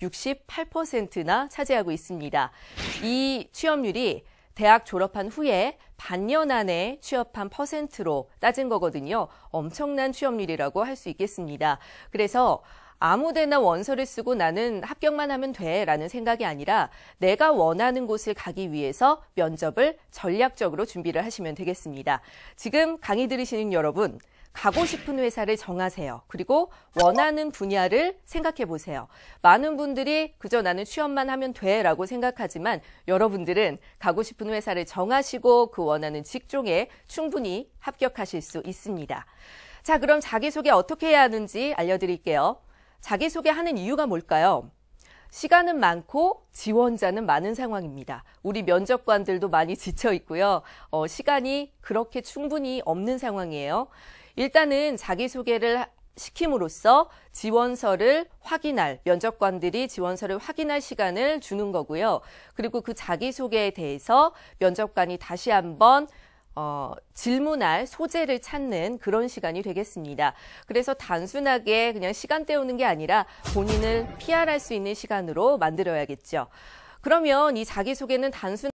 68%나 차지하고 있습니다. 이 취업률이 대학 졸업한 후에 반년 안에 취업한 퍼센트로 따진 거거든요. 엄청난 취업률이라고 할 수 있겠습니다. 그래서 아무데나 원서를 쓰고 나는 합격만 하면 돼 라는 생각이 아니라 내가 원하는 곳을 가기 위해서 면접을 전략적으로 준비를 하시면 되겠습니다. 지금 강의 들으시는 여러분, 가고 싶은 회사를 정하세요. 그리고 원하는 분야를 생각해 보세요. 많은 분들이 그저 나는 취업만 하면 돼 라고 생각하지만 여러분들은 가고 싶은 회사를 정하시고 그 원하는 직종에 충분히 합격하실 수 있습니다. 자, 그럼 자기소개 어떻게 해야 하는지 알려드릴게요. 자기소개하는 이유가 뭘까요? 시간은 많고 지원자는 많은 상황입니다. 우리 면접관들도 많이 지쳐 있고요. 어, 시간이 그렇게 충분히 없는 상황이에요. 일단은 자기소개를 시킴으로써 지원서를 확인할 면접관들이 지원서를 확인할 시간을 주는 거고요. 그리고 그 자기소개에 대해서 면접관이 다시 한번 어, 질문할 소재를 찾는 그런 시간이 되겠습니다. 그래서 단순하게 그냥 시간 때우는 게 아니라 본인을 PR할 수 있는 시간으로 만들어야겠죠. 그러면 이 자기소개는 단순